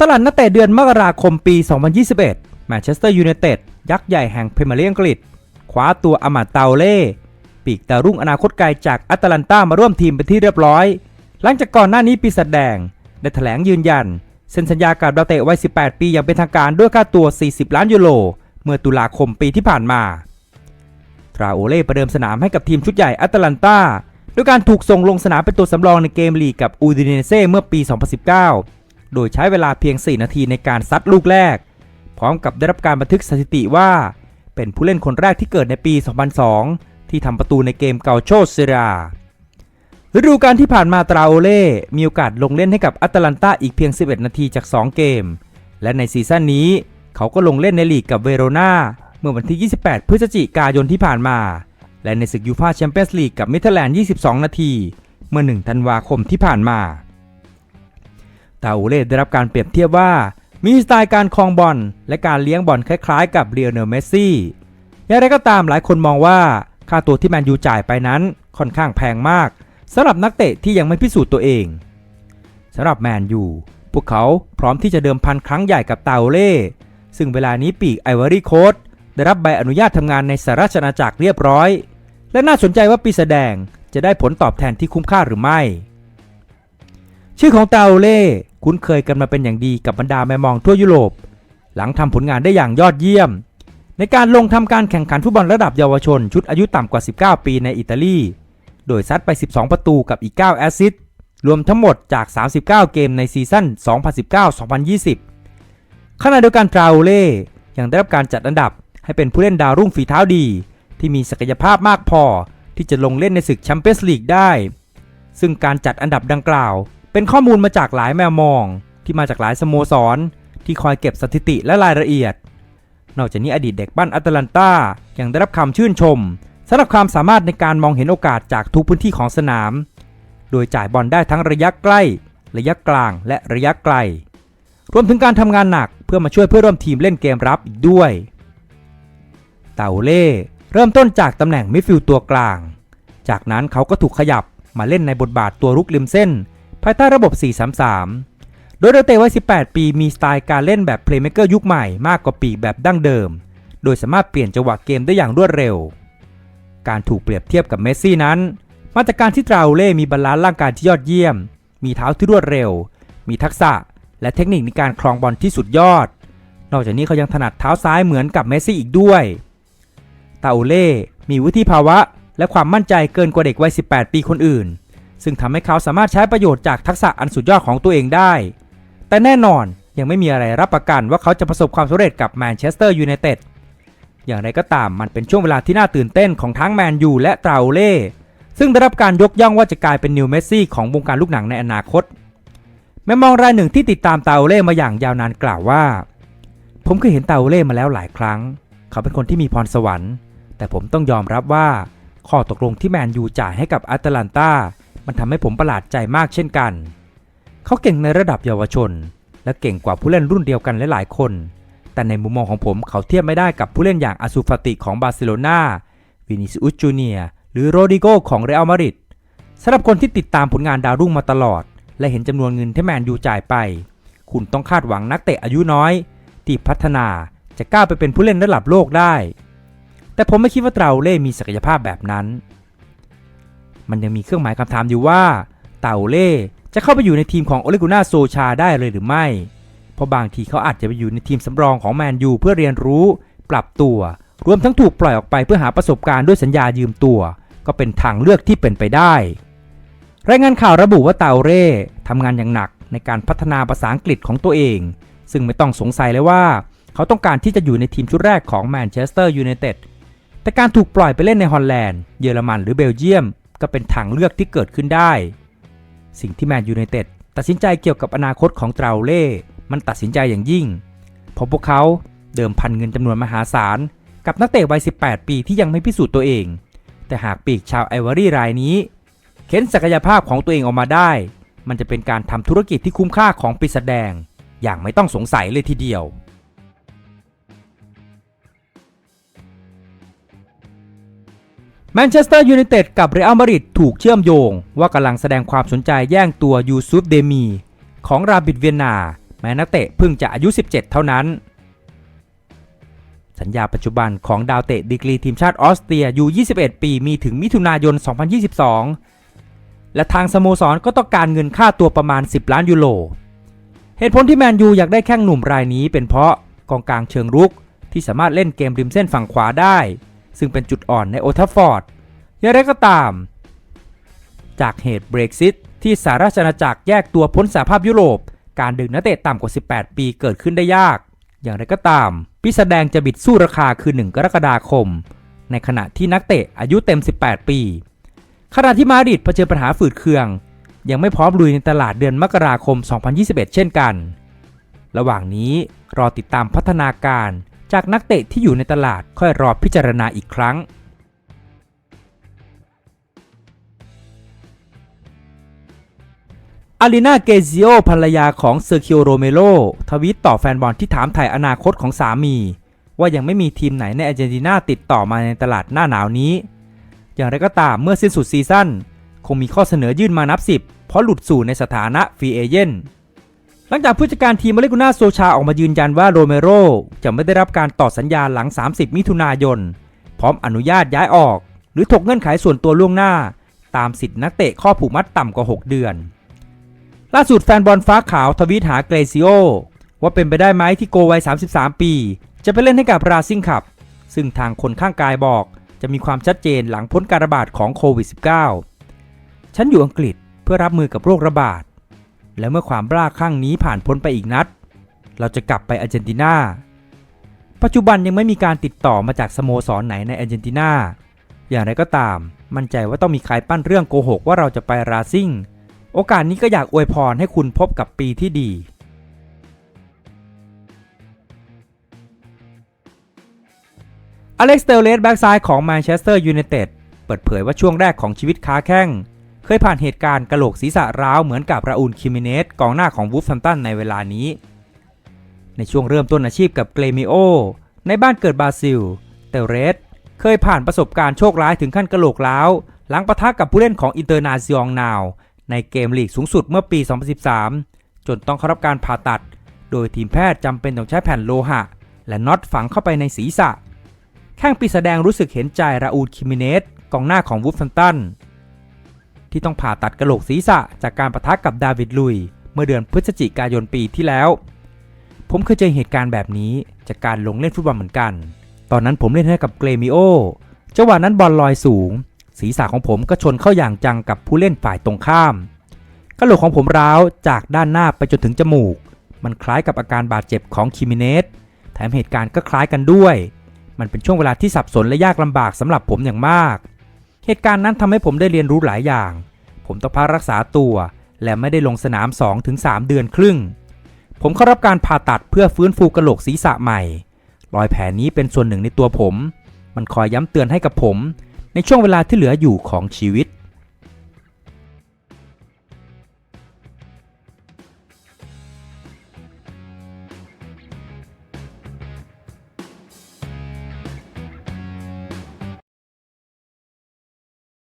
ตลาดนักเตะเดือนมกราคมปี 2021 แมนเชสเตอร์ยูไนเต็ดยักษ์ใหญ่แห่งพรีเมียร์ลีกอังกฤษคว้าตัวอามาดเตาเล่ปีกดาวรุ่งอนาคตไกลจากแอตแลนตามาร่วมทีมเป็นที่เรียบร้อย หลังจากก่อนหน้านี้ปีศาจแดง ได้แถลงยืนยันเซ็นสัญญากับดาวเตะวัย 18 ปีอย่างเป็นทางการด้วยค่าตัว 40 ล้านยูโรเมื่อตุลาคมปีที่ผ่านมาตราโอเล่ประเดิมสนามให้กับทีมชุดใหญ่แอตแลนตาด้วยการถูกส่งลงสนามเป็นตัวสำรองในเกมลีกกับอูดิเนเซ่เมื่อปี 2019 โดยใช้เวลาเพียง 4 นาทีในการซัดลูกแรก พร้อมกับได้รับการบันทึกสถิติว่า เป็นผู้เล่นคนแรกที่เกิดในปี 2002 ที่ทำประตูในเกมเกาโชเซราฤดูกาลที่ผ่านมาตราโอเล่ มีโอกาสลงเล่นให้กับแอตแลนตาอีกเพียง 11 นาทีจาก 2 เกม และในซีซั่นนี้ เขาก็ลงเล่นในลีกกับเวโรนาเมื่อวันที่ 28 พฤศจิกายนที่ผ่านมา และในศึกยูฟาแชมเปี้ยนส์ลีกกับมิเทแลนด์ 22 นาที เมื่อ 1 ธันวาคมที่ผ่านมา ตาโอเล่ได้รับการเปรียบเทียบว่า มีสไตล์การคลองบอลและการเลี้ยงบอลคล้ายๆ กับเรียลเนลเมสซี่อย่างไรก็ตามหลายคนมองว่าค่าตัวที่แมนยูจ่ายไปนั้นค่อนข้างแพงมากสำหรับนักเตะที่ยังไม่พิสูจน์ตัวเองสำหรับแมนยูพวกเขาพร้อมที่จะเดิมพันครั้งใหญ่กับตาโอเล่ซึ่งเวลานี้ปีกไอวอรี่โคสได้รับใบอนุญาตทำงานในสหราชอาณาจักรเรียบร้อย และน่าสนใจว่าปีแสดงจะได้ผลตอบแทนที่คุ้มค่าหรือไม่ ชื่อของตาโอเล่คุ้นเคยกันมาเป็นอย่างดีกับบรรดาแมมองทั่วยุโรป หลังทำผลงานได้อย่างยอดเยี่ยม ในการลงทำการแข่งขันฟุตบอลระดับเยาวชน ชุดอายุต่ำกว่า 19 ปีในอิตาลี โดยซัดไป 12 ประตูกับอีก 9 แอสซิสต์รวมทั้งหมดจาก 39 เกมในซีซั่น 2019-2020 ขณะเดียวกันตราโอเล่ยังได้รับการจัดอันดับให้เป็นผู้เล่นดาวรุ่งฝีเท้าดี ที่มีศักยภาพมากพอที่จะลงเล่นในศึกแชมเปี้ยนส์ลีกได้ ซึ่งการจัดอันดับดังกล่าว เป็นข้อมูลมาจากหลายแมวมอง ที่มาจากหลายสโมสร ที่คอยเก็บสถิติและรายละเอียด นอกจากนี้อดีตเด็กบ้านแอตแลนตายังได้รับคำชื่นชมสำหรับความสามารถในการมองเห็นโอกาสจากทุกพื้นที่ของสนาม โดยจ่ายบอลได้ทั้งระยะใกล้ ระยะกลาง และระยะไกล รวมถึงการทำงานหนักเพื่อมาช่วยเพื่อนร่วมทีมเล่นเกมรับอีกด้วย เตาเล่เริ่มต้นจากตำแหน่งมิดฟิลด์ตัวกลาง จากนั้นเขาก็ถูกขยับมาเล่นในบทบาทตัวรุกริมเส้น ภายใต้ระบบ 4-3-3 โดยดาวเตะวัย 18 ปีมีสไตล์การเล่นแบบเพลย์เมเกอร์ยุคใหม่มากกว่าปีกแบบดั้งเดิม โดยสามารถเปลี่ยนจังหวะเกมได้อย่างรวดเร็ว การถูกเปรียบเทียบกับเมสซี่นั้น มาจากการที่ตราโอเล่มีบาลานซ์ร่างกายที่ยอดเยี่ยม มีเท้าที่รวดเร็ว มีทักษะและเทคนิคในการครองบอลที่สุดยอด นอกจากนี้เขายังถนัดเท้าซ้ายเหมือนกับเมสซี่อีกด้วยตาโอเล่มีวุฒิภาวะและความมั่นใจเกินกว่าเด็กวัย 18 ปีคนอื่น ซึ่งทำให้เขาสามารถใช้ประโยชน์จากทักษะอันสุดยอดของตัวเองได้ แต่แน่นอนยังไม่มีอะไรรับประกันว่าเขาจะประสบความสำเร็จกับแมนเชสเตอร์ยูไนเต็ดอย่างไรก็ตามมันเป็นช่วงเวลาที่น่าตื่นเต้นของทั้งแมนยูและตราโอเล่ซึ่งได้รับการยกย่องว่าจะกลายเป็นนิวเมสซี่ของวงการลูกหนังในอนาคต แม่มองรายหนึ่งที่ติดตามตาโอเล่มาอย่างยาวนานกล่าวว่า ผมเคยเห็นตาโอเล่มาแล้วหลายครั้ง เขาเป็นคนที่มีพรสวรรค์ แต่ผมต้องยอมรับว่า ข้อตกลงที่แมนยูจ่ายให้กับแอตแลนตา มันทำให้ผมประหลาดใจมากเช่นกัน เขาเก่งในระดับเยาวชน และเก่งกว่าผู้เล่นรุ่นเดียวกันหลายๆคน แต่ในมุมมองของผมเขาเทียบไม่ได้กับผู้เล่นอย่างอาซูฟาติของบาร์เซโลนาวินิซิอุสจูเนียหรือโรดิโกของเรอัลมาดริดสำหรับคนที่ติดตามผลงานดาวรุ่งมาตลอด และเห็นจำนวนเงินที่แมนยูจ่ายไป คุณต้องคาดหวังนักเตะอายุน้อย ที่พัฒนาจะก้าวไปเป็นผู้เล่นระดับโลกได้ แต่ผมไม่คิดว่าตราอเล่มีศักยภาพแบบนั้น มันยังมีเครื่องหมายคำถามอยู่ว่า เตาเล่จะเข้าไปอยู่ในทีมของโอเลกุน่าโซชาได้เลยหรือไม่ เพราะบางทีเขาอาจจะไปอยู่ในทีมสำรองของแมนยูเพื่อเรียนรู้ ปรับตัว รวมทั้งถูกปล่อยออกไปเพื่อหาประสบการณ์ด้วยสัญญายืมตัว ก็เป็นทางเลือกที่เป็นไปได้ รายงานข่าวระบุว่าเตาเล่ทำงานอย่างหนักในการพัฒนาภาษาอังกฤษของตัวเอง ซึ่งไม่ต้องสงสัยเลยว่า เขาต้องการที่จะอยู่ในทีมชุดแรกของแมนเชสเตอร์ยูไนเต็ดแต่การถูกปล่อยไปเล่นในฮอลแลนด์ เยอรมันหรือเบลเยียม ก็เป็นทางเลือกที่เกิดขึ้นได้ สิ่งที่แมนยูไนเต็ดตัดสินใจเกี่ยวกับอนาคตของตราเล่ มันตัดสินใจอย่างยิ่ง เพราะพวกเขาเดิมพันเงินจำนวนมหาศาล กับนักเตะวัย 18 ปีที่ยังไม่พิสูจน์ตัวเอง แต่หากปีกชาวไอวอรี่รายนี้ เข็นศักยภาพของตัวเองออกมาได้ มันจะเป็นการทำธุรกิจที่คุ้มค่าของปีศาจแดง อย่างไม่ต้องสงสัยเลยทีเดียว แมนเชสเตอร์ยูไนเต็ดกับเรอัลมาดริดถูกเชื่อมโยง ว่ากำลังแสดงความสนใจแย่งตัวยูซุฟเดมี ของราบิดเวียนนามาม้นักเตะเพิ่งจะอายุ 17 เท่านั้น สัญญาปัจจุบันของดาวเตะดีกรีทีมชาติออสเตรียอยู่21 ปีมีถึงมิถุนายน 2022 และทางสโมสรก็ต้องการเงินค่าตัวประมาณ 10 ล้านยูโรเหตุผลที่แมนยูอยากได้แข้งหนุ่มรายนี้เป็นเพราะกองกลางเชิงรุกที่สามารถเล่นเกมริมเส้นฝั่งขวาได้ ซึ่งเป็นจุดอ่อนในโอทัฟฟอร์ดอย่างไรก็ตาม จากเหตุเบรกซิตที่สหราชอาณาจักรแยกตัวพ้นสหภาพยุโรป การดึงนักเตะต่ำกว่า 18 ปีเกิดขึ้นได้ยาก อย่างไรก็ตาม พิสแดงจะบิดสู้ราคาคือ 1 กรกฎาคม ในขณะที่นักเตะอายุเต็ม 18 ปี ขณะที่มาดริดเผชิญปัญหาฝืดเคือง ยังไม่พร้อมลุยในตลาดเดือนมกราคม 2021 เช่นกัน ระหว่างนี้รอติดตามพัฒนาการ จากนักเตะที่อยู่ในตลาดค่อยรอพิจารณาอีกครั้งอารีนาเกซิโอภรรยาของเซอร์คิโอโรเมโลทวีตต่อแฟนบอลที่ถามถ่ายอนาคตของสามี ว่ายังไม่มีทีมไหนในอาร์เจนตินาติดต่อมาในตลาดหน้าหนาวนี้ อย่างไรก็ตามเมื่อสิ้นสุดซีซั่น คงมีข้อเสนอยื่นมานับสิบเพราะหลุดสู่ในสถานะฟรีเอเจนต์ หลังจากผู้จัดการทีมมาเลกุน่าโซชาออกมายืนยันว่าโรเมโรจะไม่ได้รับการต่อสัญญาหลัง 30 มิถุนายน พร้อมอนุญาตย้ายออก หรือถกเงื่อนไขส่วนตัวล่วงหน้า ตามสิทธินักเตะข้อผูกมัดต่ำกว่า 6 เดือน ล่าสุดแฟนบอลฟ้าขาวทวีตหาเกรซิโอว่าเป็นไปได้ไหมที่โกวัย 33 ปี จะไปเล่นให้กับราซิงคับ ซึ่งทางคนข้างกายบอกจะมีความชัดเจนหลังพ้นการระบาดของโควิด -19 ฉันอยู่อังกฤษเพื่อรับมือกับโรคระบาด และเมื่อความบ้าคลั่งนี้ผ่านพ้นไปอีกนัด เราจะกลับไปอาร์เจนตินา ปัจจุบันยังไม่มีการติดต่อมาจากสโมสรไหนในอาร์เจนตินา อย่างไรก็ตาม มั่นใจว่าต้องมีใครปั้นเรื่องโกหกว่าเราจะไปราซิ่ง โอกาสนี้ก็อยากอวยพรให้คุณพบกับปีที่ดีอเล็กซ์เตลเลสแบ็กซ้ายของแมนเชสเตอร์ยูไนเต็ดเปิดเผยว่าช่วงแรกของชีวิตค้าแข้ง เคยผ่านเหตุการณ์กระโหลกศีรษะร้าวเหมือนกับราอูลคิมิเนสกองหน้าของวูฟแฮมตันในเวลานี้ ในช่วงเริ่มต้นอาชีพกับเกรมิโอ ในบ้านเกิดบราซิล เตเรส เคยผ่านประสบการณ์โชคร้ายถึงขั้นกระโหลกร้าวหลังปะทะกับผู้เล่นของอินเตอร์นาซิองนาวในเกมลีกสูงสุดเมื่อปี 2013 จนต้องเข้ารับการผ่าตัด โดยทีมแพทย์จำเป็นต้องใช้แผ่นโลหะ และน็อตฝังเข้าไปในศีรษะ แข้งปีแสดงรู้สึกเห็นใจราอูลคิมิเนสกองหน้าของวูฟแฮมตัน ที่ต้องผ่าตัดกระโหลกศีรษะจากการประทะกับดาวิดลุย เมื่อเดือนพฤศจิกายนปีที่แล้ว ผมเคยเจอเหตุการณ์แบบนี้จากการลงเล่นฟุตบอลเหมือนกัน ตอนนั้นผมเล่นให้กับเกรมิโอจังหวะนั้นบอลลอยสูง ศีรษะของผมก็ชนเข้าอย่างจังกับผู้เล่นฝ่ายตรงข้ามกระโหลกของผมร้าวจากด้านหน้าไปจนถึงจมูก มันคล้ายกับอาการบาดเจ็บของคิมิเนสแถมเหตุการณ์ก็คล้ายกันด้วย มันเป็นช่วงเวลาที่สับสนและยากลำบากสำหรับผมอย่างมาก เหตุการณ์นั้นทำให้ผมได้เรียนรู้หลายอย่าง ผมต้องพักรักษาตัว และไม่ได้ลงสนาม 2-3 เดือนครึ่ง ผมเข้ารับการผ่าตัดเพื่อฟื้นฟูกระโหลกศีรษะใหม่ รอยแผลนี้เป็นส่วนหนึ่งในตัวผม มันคอยย้ำเตือนให้กับผม ในช่วงเวลาที่เหลืออยู่ของชีวิต